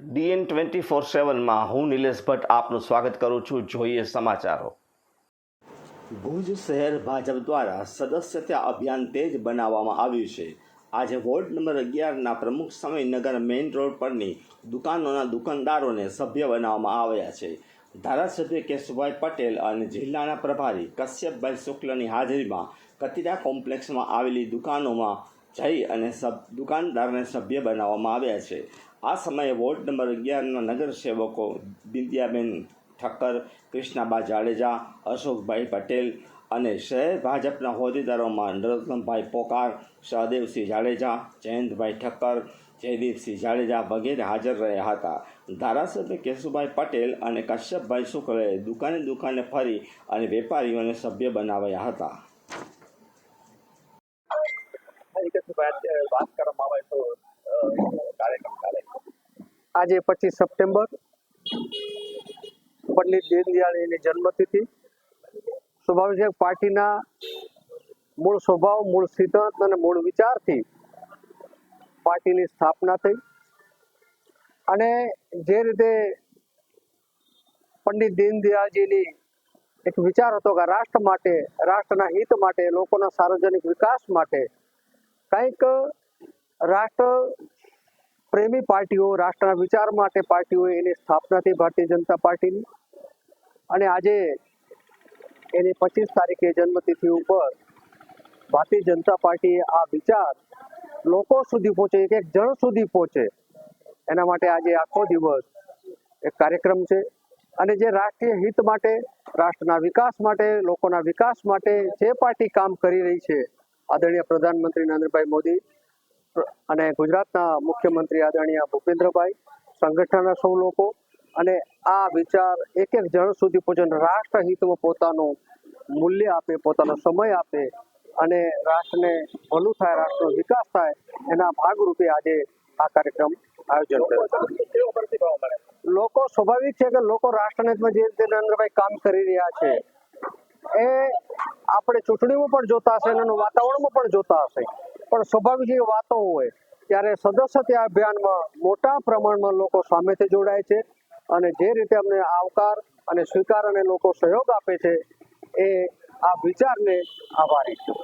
CN twenty four સેવનમાં હું નિલેશ ભટ્ટ આપનું સ્વાગત કરું છું. જોઈએ સમાચારો. ભુજ શહેર ભાજપ દ્વારા સદસ્યતા અભિયાન તેજ બનાવવામાં આવ્યું છે. આજે વોર્ડ નંબર અગિયારના પ્રમુખ સમયનગર મેઇન રોડ પરની દુકાનોના દુકાનદારોને સભ્ય બનાવવામાં આવ્યા છે. ધારાસભ્ય કેશુભાઈ પટેલ અને જિલ્લાના પ્રભારી કશ્યપભાઈ શુક્લની હાજરીમાં કતિરા કોમ્પ્લેક્સમાં આવેલી દુકાનોમાં જઈ અને સબ, દુકાનદારને સભ્ય બનાવવામાં આવ્યા છે. આ સમયે વોર્ડ નંબર અગિયારના નગરસેવકો બિંદિયાબેન ઠક્કર, કૃષ્ણાબા જાડેજા, અશોકભાઈ પટેલ અને શહેર ભાજપના હોદ્દેદારોમાં નરોત્તમભાઈ પોકાર, સહદેવસિંહ જાડેજા, જયંતભાઈ ઠક્કર, જયદીપસિંહ જાડેજા વગેરે હાજર રહ્યા હતા. ધારાસભ્ય કેશુભાઈ પટેલ અને કશ્યપભાઈ શુક્લએ દુકાને દુકાને ફરી અને વેપારીઓને સભ્ય બનાવ્યા હતા. વાત કરવામાં આવે તો કાર્યક્રમ ચાલે. આજે પચીસ સપ્ટેમ્બર. પંડિત દીનદયાળની જન્મતિથિ. સ્વાભાવિક પાર્ટીના મૂળ સ્વભાવ, મૂળ સિદ્ધાંત અને મૂળ વિચારથી પાર્ટીની સ્થાપના થઈ. અને જે રીતે પંડિત દીનદયાળજીની એક વિચાર હતો કે રાષ્ટ્ર માટે, રાષ્ટ્રના હિત માટે, લોકોના સાર્વજનિક વિકાસ માટે કંઈક રાષ્ટ્ર પ્રેમી પાર્ટીઓ, રાષ્ટ્રના વિચાર માટે પાર્ટીઓ એની સ્થાપના થઈ ભારતીય જનતા પાર્ટીની. અને આજે એની પચીસ તારીખે જન્મતિથિ ઉપર ભારતીય જનતા પાર્ટીએ આ વિચાર લોકો સુધી પહોંચે, એક એક જણ સુધી પહોંચે. એના માટે આજે આખો દિવસ એક કાર્યક્રમ છે. અને જે રાષ્ટ્રીય હિત માટે, રાષ્ટ્રના વિકાસ માટે, લોકોના વિકાસ માટે જે પાર્ટી કામ કરી રહી છે, આદરણીય પ્રધાનમંત્રી નરેન્દ્રભાઈ મોદી અને ગુજરાતના મુખ્યમંત્રી આદરણીય ભૂપેન્દ્રભાઈ, સંગઠનના સૌ લોકો અને આ વિચાર એક એક જણ સુધી પહોંચે રાષ્ટ્રહિતમાં પોતાનું મૂલ્ય આપે, પોતાનો સમય આપે અને રાષ્ટ્રને ભલું થાય, રાષ્ટ્રનો વિકાસ થાય, એના ભાગરૂપે આજે આ કાર્યક્રમ આયોજન કર્યો લોકો સ્વાભાવિક છે કે લોકો રાષ્ટ્રને જે રીતે નરેન્દ્રભાઈ કામ કરી રહ્યા છે, એ આપણે ચૂંટણીમાં પણ જોતા હશે એનું વાતાવરણમાં પણ જોતા હશે. પણ સ્વાભાવિક વાતો હોય, ત્યારે સદસ્યતા અભિયાનમાં મોટા પ્રમાણમાં લોકો સામેથી જોડાય છે અને જે રીતે અમને આવકાર અને સ્વીકાર અને લોકો સહયોગ આપે છે, એ આ વિચારને આભારી છું.